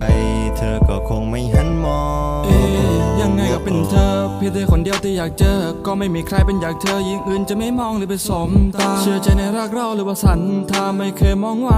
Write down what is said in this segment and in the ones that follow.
ไอเธอก็คงไม่หันมองเอ๊ะยังไงก็เป็นเธอเพียงแต่คนเดียวที่อยากเจอ ก็ไม่มีใครเป็นอยากเธอยิ่งอื่นจะไม่มองหรือไปสมตา เชื่อใจในรักเราหรือว่าสันทาไม่เคยมองว่า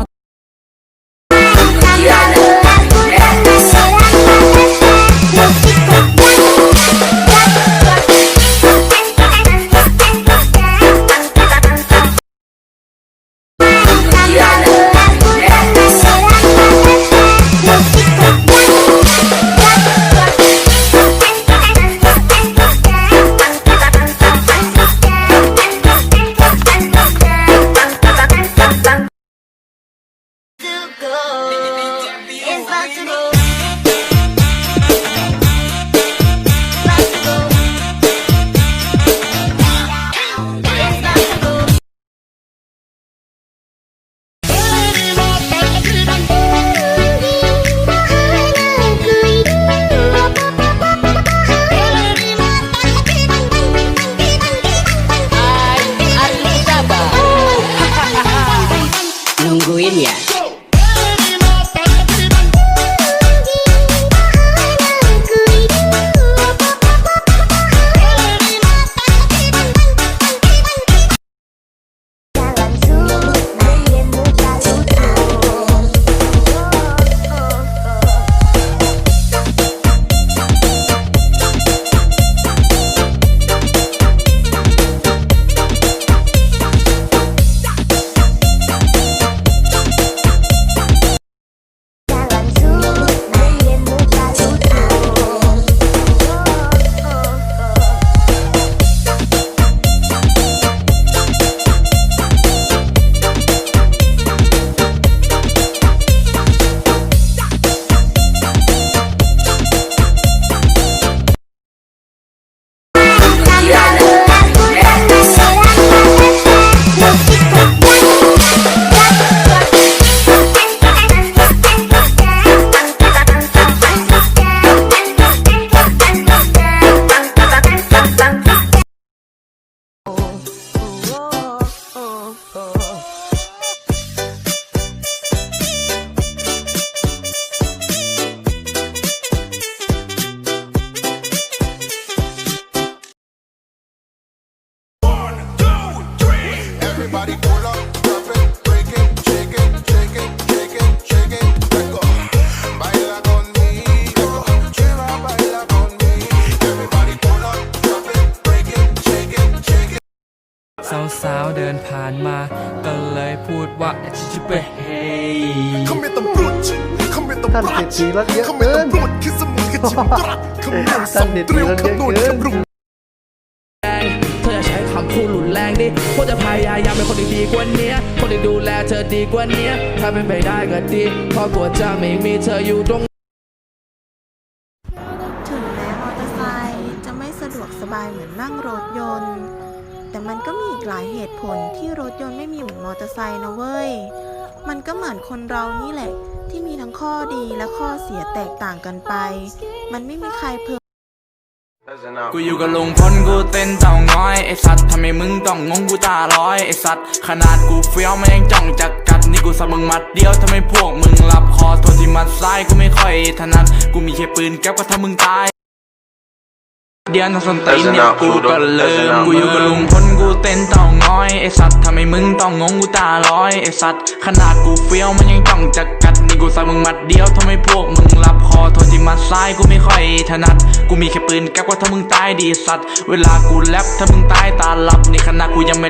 Lithuania you gotta Everybody pull up, drop it, break it, shake it, shake it, shake it, shake it, let go. Baila conmigo, lleva, baila conmigo. Everybody pull up, drop it, break it, shake it, shake it. สาวๆเดินผ่านมาก็เลยพูดว่าชิชิเปเฮ Come at the brunch, come at the ท่านเศรษฐีรักเยอะ come เกิ at น the brunch คือสมุนกับจิมตรัสคำนวณท่านเศรษฐีรักเยอะเกินแรงเธอจะใช้ คำพูดรุนแรงดิพวกจะพยายามเป็นคนดีกว่านี้คนที่ดูแลเธอดีกว่านี้ถ้าเป็นไปได้ก็ดีเพราะกลัวจะไม่มีเธออยู่ตรงถึงแม้มอเตอร์ไซค์จะไม่สะดวกสบายเหมือนนั่งรถยนต์ แต่มันก็มีอีกหลายเหตุผลที่รถยนต์ไม่มีเหมือนมอเตอร์ไซค์นะเว้ย มันก็เหมือนคนเรานี่แหละ ที่มีทั้งข้อดีและข้อเสียแตกต่างกันไป มันไม่มีใครเพอ กูอยู่กับลุงพลกูเต้นเต่าง้อยไอสัตว์ทำไมมึงต้องงงกูตาลอยไอสัตว์ขนาดกูเฟี้ยวมันยังจ้องจะกัดนี่กูสับมึงมัดเดียวทำไมพวกมึงหลับคอโทษที่มัดซ้ายกูไม่ค่อยถนัดกูมีแค่ปืนแก๊ปก็ทำมึงตายเดียวนะสนตีนเนี่ยกูก็ลืมกูอยู่กับลุงพลกูเต้นเต่าง้อยไอสัตว์ทำไมมึงต้องงงกูตาลอยไอสัตว์ขนาดกูเฟี้ยวมันยังจ้องจะกัด นี่กูใส่มึงมัดเดียวทำไมพวกมึงรับคอโทษที่มัดซ้ายกูไม่ค่อยถนัด กูมีแค่ปืนแก๊ปก็ทำมึงตายดีสัตว์ เวลากูแลบถ้ามึงตายตาหลับในขณะกูยังไม่